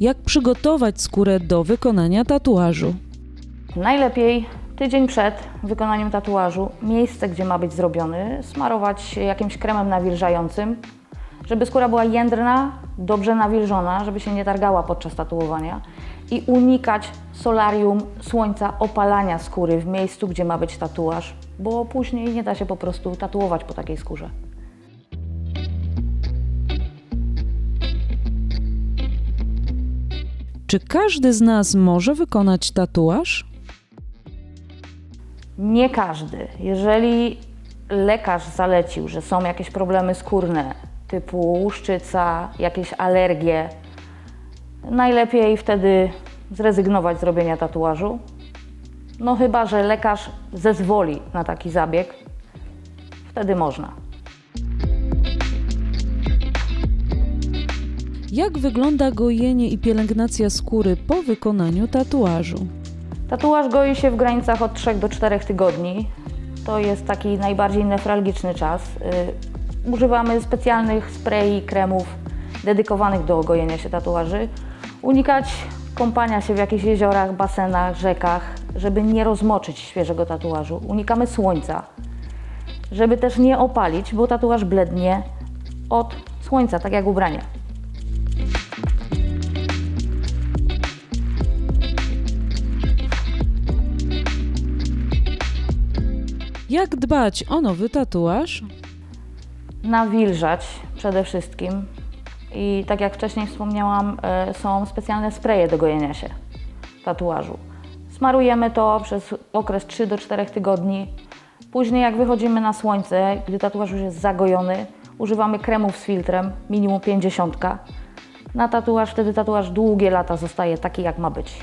Jak przygotować skórę do wykonania tatuażu? Najlepiej tydzień przed wykonaniem tatuażu miejsce, gdzie ma być zrobiony, smarować jakimś kremem nawilżającym, żeby skóra była jędrna, dobrze nawilżona, żeby się nie targała podczas tatuowania i unikać solarium, słońca, opalania skóry w miejscu, gdzie ma być tatuaż, bo później nie da się po prostu tatuować po takiej skórze. Czy każdy z nas może wykonać tatuaż? Nie każdy. Jeżeli lekarz zalecił, że są jakieś problemy skórne, typu łuszczyca, jakieś alergie, najlepiej wtedy zrezygnować z robienia tatuażu. No chyba, że lekarz zezwoli na taki zabieg, wtedy można. Jak wygląda gojenie i pielęgnacja skóry po wykonaniu tatuażu? Tatuaż goi się w granicach od 3 do 4 tygodni. To jest taki najbardziej nefralgiczny czas. Y, Używamy specjalnych sprayi kremów dedykowanych do gojenia się tatuaży. Unikać kąpania się w jakichś jeziorach, basenach, rzekach, żeby nie rozmoczyć świeżego tatuażu. Unikamy słońca, żeby też nie opalić, bo tatuaż blednie od słońca, tak jak ubranie. Jak dbać o nowy tatuaż? nawilżać przede wszystkim. I tak jak wcześniej wspomniałam, e, są specjalne spreje do gojenia się tatuażu. Smarujemy to przez okres 3 do 4 tygodni. Później jak wychodzimy na słońce, gdy tatuaż już jest zagojony, używamy kremów z filtrem, minimum 50. Na tatuaż, wtedy tatuaż długie lata zostaje taki jak ma być.